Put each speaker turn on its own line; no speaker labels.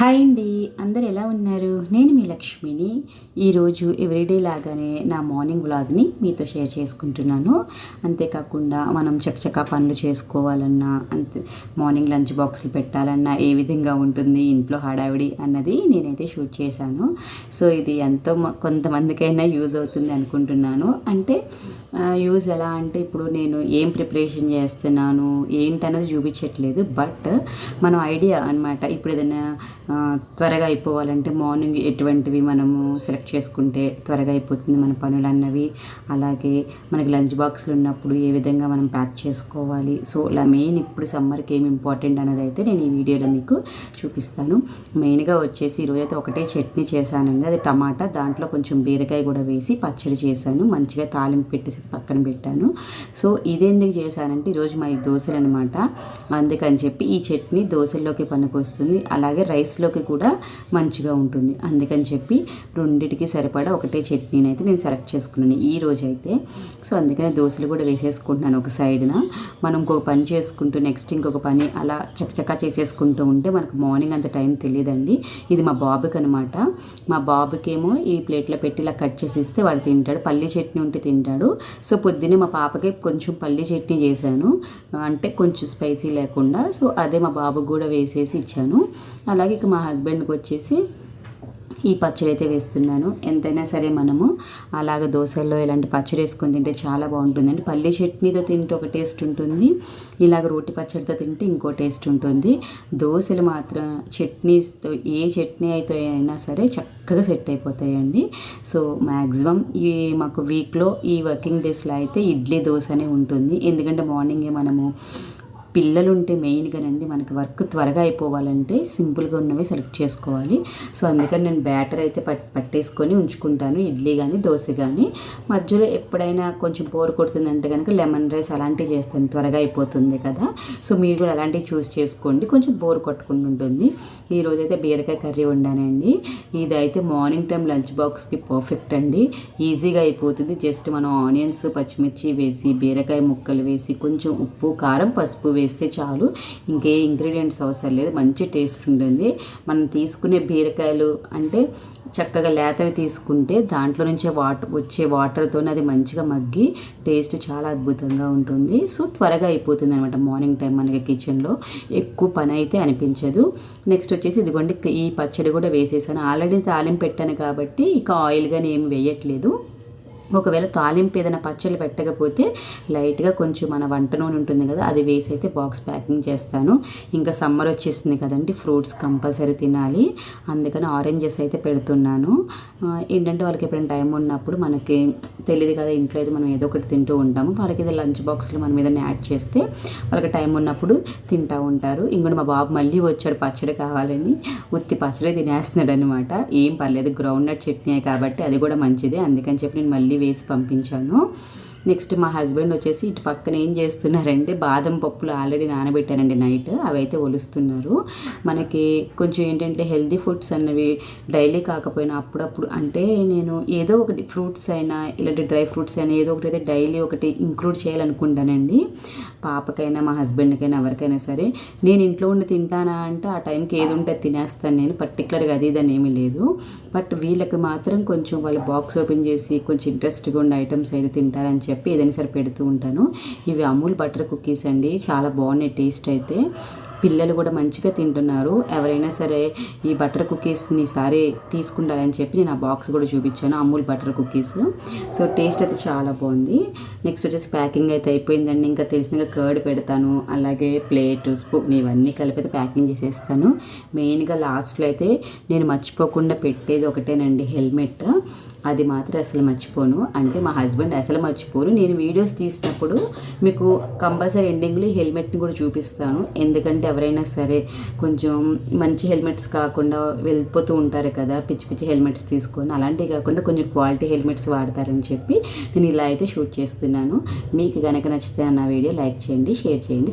Hi అండి. అందరు ఎలా ఉన్నారు? నేను మీ లక్ష్మిని. ఈరోజు ఎవ్రీడే లాగానే నా మార్నింగ్ వ్లాగ్ని మీతో షేర్ చేసుకుంటున్నాను. అంతేకాకుండా మనం చకచకా పనులు చేసుకోవాలన్నా అంతే మార్నింగ్ లంచ్ బాక్సులు పెట్టాలన్నా ఏ విధంగా ఉంటుంది ఇంట్లో హడావిడి అన్నది నేనైతే షూట్ చేశాను. సో ఇది ఎంతో కొంతమందికైనా యూజ్ అవుతుంది అనుకుంటున్నాను. అంటే యూజ్ ఎలా అంటే ఇప్పుడు నేను ఏం ప్రిపరేషన్ చేస్తున్నాను ఏంటన్నది చూపించట్లేదు. బట్ మనం ఐడియా అన్నమాట. ఇప్పుడు ఏదైనా త్వరగా అయిపోవాలంటే మార్నింగ్ ఎటువంటివి మనము సెలెక్ట్ చేసుకుంటే త్వరగా అయిపోతుంది మన పనులు అన్నవి అలాగే మనకి లంచ్ బాక్స్లు ఉన్నప్పుడు ఏ విధంగా మనం ప్యాక్ చేసుకోవాలి. సో ఇలా మెయిన్ ఇప్పుడు సమ్మర్కి ఏమి ఇంపార్టెంట్ అన్నది అయితే నేను ఈ వీడియోలో మీకు చూపిస్తాను. మెయిన్గా వచ్చేసి ఈరోజు అయితే ఒకటే చట్నీ చేశానండి. అది టమాటా దాంట్లో కొంచెం బీరకాయ కూడా వేసి పచ్చడి చేశాను. మంచిగా తాలింపు పెట్టేసి పక్కన పెట్టాను. సో ఇదెందుకు చేశానంటే ఈరోజు మా దోశలు అనమాట అందుకని చెప్పి ఈ చట్నీ దోశల్లోకి పనికొస్తుంది. అలాగే రైస్ రైస్లోకి కూడా మంచిగా ఉంటుంది. అందుకని చెప్పి రెండిటికి సరిపడా ఒకటే చట్నీని అయితే నేను సెలెక్ట్ చేసుకున్నాను ఈ రోజు అయితే సో అందుకనే దోశలు కూడా వేసేసుకుంటున్నాను ఒక సైడ్న. మనం ఇంకొక పని చేసుకుంటూ నెక్స్ట్ ఇంకొక పని అలా చకచకా చేసేసుకుంటూ ఉంటే మనకు మార్నింగ్ అంత టైం తెలియదండి. ఇది మా బాబుకి అనమాట మా బాబుకేమో ఈ ప్లేట్లో పెట్టి ఇలా కట్ చేసి ఇస్తే వాడు తింటాడు. పల్లి చట్నీ ఉంటే తింటాడు. సో పొద్దున్నే మా పాపకి కొంచెం పల్లి చట్నీ చేశాను. అంటే కొంచెం స్పైసీ లేకుండా. సో అదే మా బాబుకి కూడా వేసేసి ఇచ్చాను. అలాగే ఇక మా హస్బెండ్కి వచ్చేసి ఈ పచ్చడి అయితే వేస్తున్నాను. ఎంతైనా సరే మనము అలాగ దోశల్లో ఇలాంటి పచ్చడి వేసుకొని తింటే చాలా బాగుంటుందండి. పల్లి చట్నీతో తింటే ఒక టేస్ట్ ఉంటుంది. ఇలాగ రోటి పచ్చడితో తింటే ఇంకో టేస్ట్ ఉంటుంది. దోశలు మాత్రం చట్నీస్తో ఏ చట్నీ అయితే అయినా సరే చక్కగా సెట్ అయిపోతాయండి. సో మ్యాక్సిమం ఈ మాకు వీక్లో ఈ వర్కింగ్ డేస్లో అయితే ఇడ్లీ దోశనే ఉంటుంది. ఎందుకంటే మార్నింగే మనము పిల్లలు ఉంటే మెయిన్గానండి మనకి వర్క్ త్వరగా అయిపోవాలంటే సింపుల్గా ఉన్నవి సెలెక్ట్ చేసుకోవాలి. సో అందుకని నేను బ్యాటర్ అయితే పట్ పట్టేసుకొని ఉంచుకుంటాను. ఇడ్లీ కానీ దోశ కానీ మధ్యలో ఎప్పుడైనా కొంచెం బోర్ కొడుతుందంటే కనుక లెమన్ రైస్ అలాంటివి చేస్తాను. త్వరగా అయిపోతుంది కదా. సో మీరు కూడా అలాంటివి చూస్ చేసుకోండి. కొంచెం బోర్ కొట్టుకుంటూ ఉంటుంది. ఈరోజు అయితే బీరకాయ కర్రీ వండానండి. ఇదైతే మార్నింగ్ టైం లంచ్ బాక్స్కి పర్ఫెక్ట్ అండి. ఈజీగా అయిపోతుంది. జస్ట్ మనం ఆనియన్స్ పచ్చిమిర్చి వేసి బీరకాయ ముక్కలు వేసి కొంచెం ఉప్పు కారం పసుపు వేస్తే చాలు. ఇంకే ఇంగ్రీడియంట్స్ అవసరం లేదు. మంచి టేస్ట్ ఉంటుంది. మనం తీసుకునే బీరకాయలు అంటే చక్కగా లేతవి తీసుకుంటే దాంట్లో నుంచే వాటర్ వచ్చే వాటర్తో అది మంచిగా మగ్గి టేస్ట్ చాలా అద్భుతంగా ఉంటుంది. సో త్వరగా అయిపోతుంది అనమాట మార్నింగ్ టైం మనకి కిచెన్లో ఎక్కువ పని అయితే అనిపించదు. నెక్స్ట్ వచ్చేసి ఇదిగోండి ఈ పచ్చడి కూడా వేసేసాను. ఆల్రెడీ తాలింపు పెట్టాను కాబట్టి ఇక ఆయిల్ కానీ ఏమి వేయట్లేదు. ఒకవేళ తాలింపు ఏదైనా పచ్చళ్ళు పెట్టకపోతే లైట్గా కొంచెం మన వంట నూనె ఉంటుంది కదా అది వేసి అయితే బాక్స్ ప్యాకింగ్ చేస్తాను. ఇంకా సమ్మర్ వచ్చేస్తుంది కదండి ఫ్రూట్స్ కంపల్సరీ తినాలి. అందుకని ఆరెంజెస్ అయితే పెడుతున్నాను. ఏంటంటే వాళ్ళకి ఎప్పుడైనా టైం ఉన్నప్పుడు మనకి తెలియదు కదా ఇంట్లో అయితే మనం ఏదో ఒకటి తింటూ ఉంటాము. వాళ్ళకి ఇది లంచ్ బాక్స్లో మనం ఏదైనా యాడ్ చేస్తే వాళ్ళకి టైం ఉన్నప్పుడు తింటూ ఉంటారు. ఇంకోటి మా బాబు మళ్ళీ వచ్చాడు పచ్చడి కావాలని. ఉత్తి పచ్చడి తినేస్తున్నాడు అనమాట ఏం పర్లేదు గ్రౌండ్ నట్ చట్నీ కాబట్టి అది కూడా మంచిది. అందుకని చెప్పి నేను మళ్ళీ వేసి పంపించాను. నెక్స్ట్ మా హస్బెండ్ వచ్చేసి ఇటు పక్కన ఏం చేస్తున్నారంటే బాదం పప్పులు ఆల్రెడీ నానబెట్టారండి నైట్ అవైతే ఒలుస్తున్నారు. మనకి కొంచెం ఏంటంటే హెల్దీ ఫుడ్స్ అన్నవి డైలీ కాకపోయినా అప్పుడప్పుడు అంటే నేను ఏదో ఒకటి ఫ్రూట్స్ అయినా ఇలాంటి డ్రై ఫ్రూట్స్ అయినా ఏదో ఒకటి అయితే డైలీ ఒకటి ఇంక్లూడ్ చేయాలనుకుంటానండి. పాపకైనా మా హస్బెండ్కైనా ఎవరికైనా సరే నేను ఇంట్లో ఉండి తింటానా అంటే ఆ టైంకి ఏది ఉంటే తినేస్తాను నేను. పర్టికులర్గా అది ఇదని ఏమీ లేదు. బట్ వీళ్ళకి మాత్రం కొంచెం వాళ్ళు బాక్స్ ఓపెన్ చేసి కొంచెం ఇంట్రెస్ట్గా ఉన్న ఐటమ్స్ అయితే తింటారని చెప్పి ఏదైనా సరే పెడుతూ ఉంటాను. ఇవి అమూల్ బటర్ కుకీస్ అండి. చాలా బాగున్నాయి టేస్ట్ అయితే. పిల్లలు కూడా మంచిగా తింటున్నారు. ఎవరైనా సరే ఈ బటర్ కుకీస్ని సారి తీసుకుంటారని చెప్పి నేను ఆ బాక్స్ కూడా చూపించాను Amul butter cookies. So taste అయితే చాలా బాగుంది. నెక్స్ట్ వచ్చేసి ప్యాకింగ్ అయితే అయిపోయిందండి. ఇంకా తెలిసినగా కర్డ్ పెడతాను అలాగే ప్లేట్ స్పూన్ ఇవన్నీ కలిపి అయితే ప్యాకింగ్ చేసేస్తాను. మెయిన్గా లాస్ట్లో అయితే నేను మర్చిపోకుండా పెట్టేది ఒకటేనండి హెల్మెట్. అది మాత్రం అసలు మర్చిపోను. అంటే మా హస్బెండ్ అసలు మర్చిపోరు. నేను వీడియోస్ తీసినప్పుడు మీకు కంపల్సరీ ఎండింగ్లో ఈ హెల్మెట్ని కూడా చూపిస్తాను. ఎందుకంటే ఎవరైనా సరే కొంచెం మంచి హెల్మెట్స్ కాకుండా వెళ్ళిపోతూ ఉంటారు కదా పిచ్చి పిచ్చి హెల్మెట్స్ తీసుకొని అలాంటివి కాకుండా కొంచెం క్వాలిటీ హెల్మెట్స్ వాడతారని చెప్పి నేను ఇలా అయితే షూట్ చేస్తున్నాను. మీకు కనుక నచ్చితే నా వీడియో లైక్ చేయండి షేర్ చేయండి